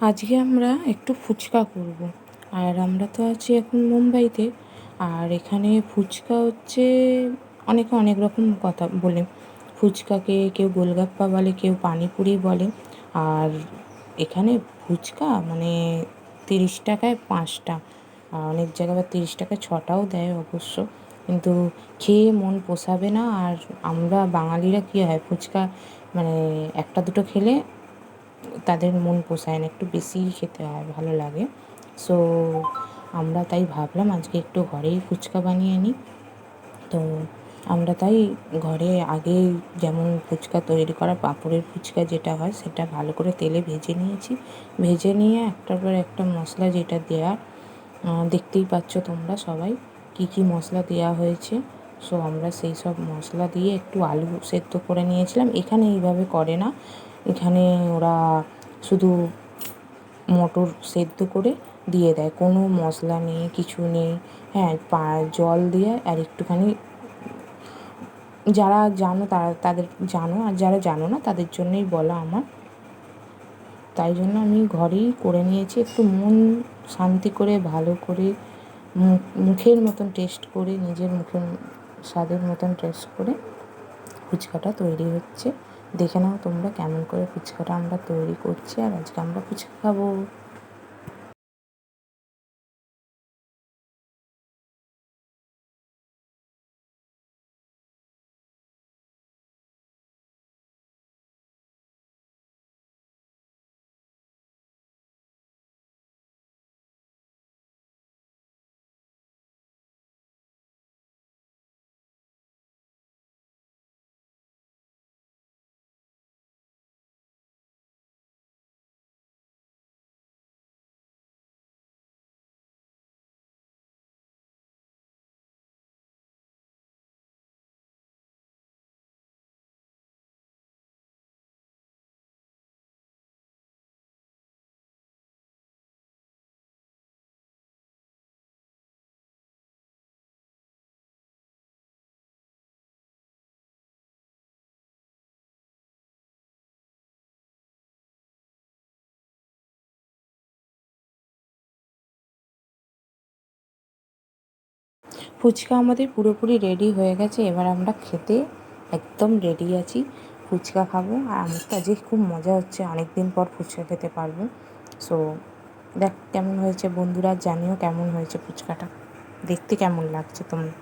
আজকে আমরা একটু ফুচকা করব। আর আমরা তো আছি এখন মুম্বাইতে। আর এখানে ফুচকা হচ্ছে অনেকে অনেক রকম কথা বলে। ফুচকাকে কেউ গোলগাপ্পা বলে, কেউ পানিপুরি বলে। আর এখানে ফুচকা মানে তিরিশ টাকায় পাঁচটা। আর অনেক জায়গায় বা তিরিশ টাকায় ছটাও দেয় অবশ্য। কিন্তু খেয়ে মন পোষাবে না। আর আমরা বাঙালিরা কী হয়, ফুচকা মানে একটা দুটো খেলে তাদের মন পোষায় না, একটু বেশিই খেতে হয়, ভালো লাগে। সো আমরা তাই ভাবলাম আজকে একটু ঘরেই ফুচকা বানিয়ে নিই। তো, আমরা তাই ঘরে আগেই যেমন ফুচকা তৈরি করা, পাঁপড়ের ফুচকা যেটা হয় সেটা ভালো করে তেলে ভেজে নিয়েছি। ভেজে নিয়ে একটার পর একটা মশলা যেটা দেওয়ার দেখতেই পাচ্ছ তোমরা সবাই কী কী মশলা দেওয়া হয়েছে। সো আমরা সেই সব মশলা দিয়ে একটু আলু সেদ্ধ করে নিয়েছিলাম। এখানে এইভাবে করে না। এখানে ওরা শুধু মটর সেদ্ধ করে দিয়ে দেয়। কোনো মশলা নেই, কিছু নেই। হ্যাঁ পা, জল দিয়ে আর একটুখানি যারা জানো তারা, তাদের জানো আর যারা জানো না তাদের জন্যই বলা আমার। তাই জন্য আমি ঘরেই করে নিয়েছি, একটু মন শান্তি করে, ভালো করে মুখের মতন টেস্ট করে, নিজের মুখের স্বাদের মতন টেস্ট করে, ফুচকাটা তৈরি হচ্ছে। দেখে নাও তোমরা কেমন করে ফুচকাটা আমরা তৈরি করছি আর আজকে আমরা ফুচকা খাব। ফুচকা আমাদের পুরোপুরি রেডি হয়ে গেছে, এবার আমরা খেতে একদম রেডি আছি। ফুচকা খাব, আর আমার তো আজকে খুব মজা হচ্ছে অনেক দিন পর ফুচকা খেতে পারব। সো দেখ কেমন হয়েছে বন্ধুরা, জানিও কেমন হয়েছে ফুচকাটা। দেখতে কেমন লাগছে তোমরা?